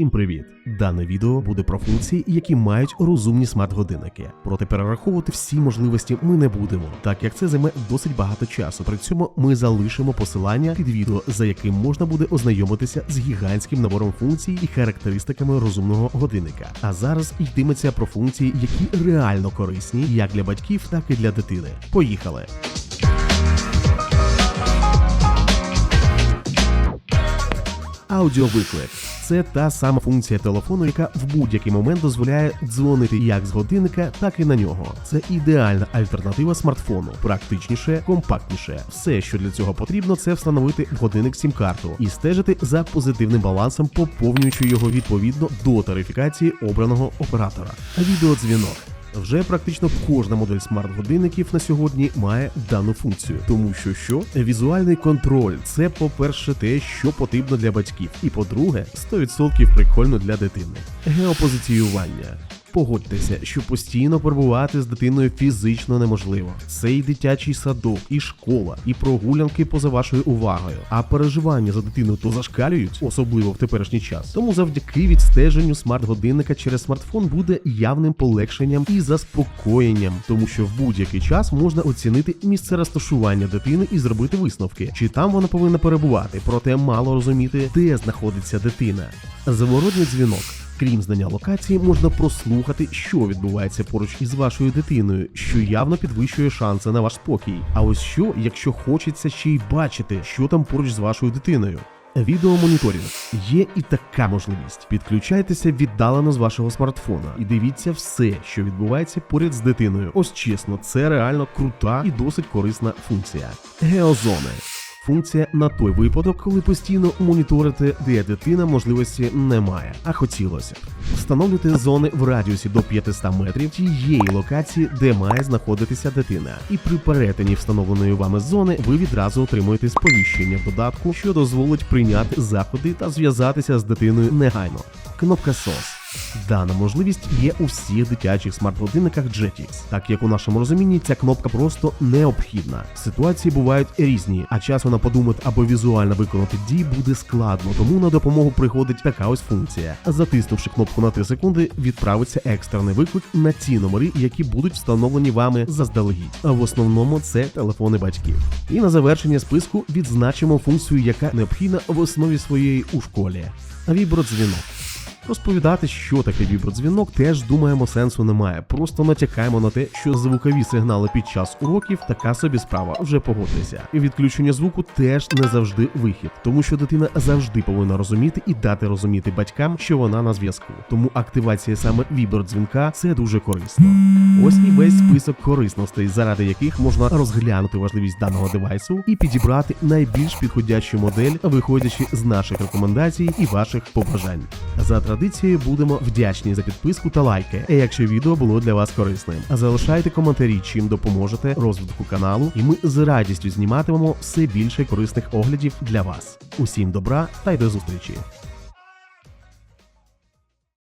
Всім привіт! Дане відео буде про функції, які мають розумні смарт-годинники. Проте перераховувати всі можливості ми не будемо, так як це займе досить багато часу. При цьому ми залишимо посилання під відео, за яким можна буде ознайомитися з гігантським набором функцій і характеристиками розумного годинника. А зараз йтиметься про функції, які реально корисні як для батьків, так і для дитини. Поїхали! Аудіовиклик це та сама функція телефону, яка в будь-який момент дозволяє дзвонити як з годинника, так і на нього. Це ідеальна альтернатива смартфону, практичніше, компактніше. Все, що для цього потрібно, це встановити в годинник сім-карту і стежити за позитивним балансом, поповнюючи його відповідно до тарифікації обраного оператора. Відеодзвінок. Вже практично кожна модель смарт-годинників на сьогодні має дану функцію, тому що що візуальний контроль це, по-перше, те, що потрібно для батьків, і по-друге, 100% прикольно для дитини. Геопозиціювання. Погодьтеся, що постійно перебувати з дитиною фізично неможливо. Це і дитячий садок, і школа, і прогулянки поза вашою увагою. А переживання за дитиною то зашкалюють, особливо в теперішній час. Тому завдяки відстеженню смарт-годинника через смартфон буде явним полегшенням і заспокоєнням, тому що в будь-який час можна оцінити місце розташування дитини і зробити висновки, чи там вона повинна перебувати, проте мало розуміти, де знаходиться дитина. Заворотний дзвінок. Крім знання локації, можна прослухати, що відбувається поруч із вашою дитиною, що явно підвищує шанси на ваш спокій. А ось що, якщо хочеться ще й бачити, що там поруч з вашою дитиною. Відеомоніторинг є і така можливість. Підключайтеся віддалено з вашого смартфона і дивіться все, що відбувається поряд з дитиною. Ось чесно, це реально крута і досить корисна функція. Геозони. Функція на той випадок, коли постійно моніторити, де дитина можливості немає, а хотілося б. Встановлюйте зони в радіусі до 500 метрів тієї локації, де має знаходитися дитина. І при перетині встановленої вами зони ви відразу отримуєте сповіщення в додатку, що дозволить прийняти заходи та зв'язатися з дитиною негайно. Кнопка SOS. Дана можливість є у всіх дитячих смарт-годинниках Jetix, так як у нашому розумінні ця кнопка просто необхідна. Ситуації бувають різні, а часу на подумати або візуально виконати дії буде складно, тому на допомогу приходить така ось функція. Затиснувши кнопку на 3 секунди, відправиться екстрений виклик на ті номери, які будуть встановлені вами заздалегідь. А в основному це телефони батьків. І на завершення списку відзначимо функцію, яка необхідна в основі своєї у школі. Вібродзвінок. Розповідати, що таке вібродзвінок, теж думаємо сенсу немає. Просто натякаємо на те, що звукові сигнали під час уроків така собі справа, вже погодьтеся. І відключення звуку теж не завжди вихід, тому що дитина завжди повинна розуміти і дати розуміти батькам, що вона на зв'язку. Тому активація саме вібродзвінка це дуже корисно. Ось і весь список корисностей, заради яких можна розглянути важливість даного девайсу і підібрати найбільш підходящу модель, виходячи з наших рекомендацій і ваших побажань. За традицією будемо вдячні за підписку та лайки, якщо відео було для вас корисним. Залишайте коментарі, чим допоможете розвитку каналу, і ми з радістю зніматимемо все більше корисних оглядів для вас. Усім добра та й до зустрічі!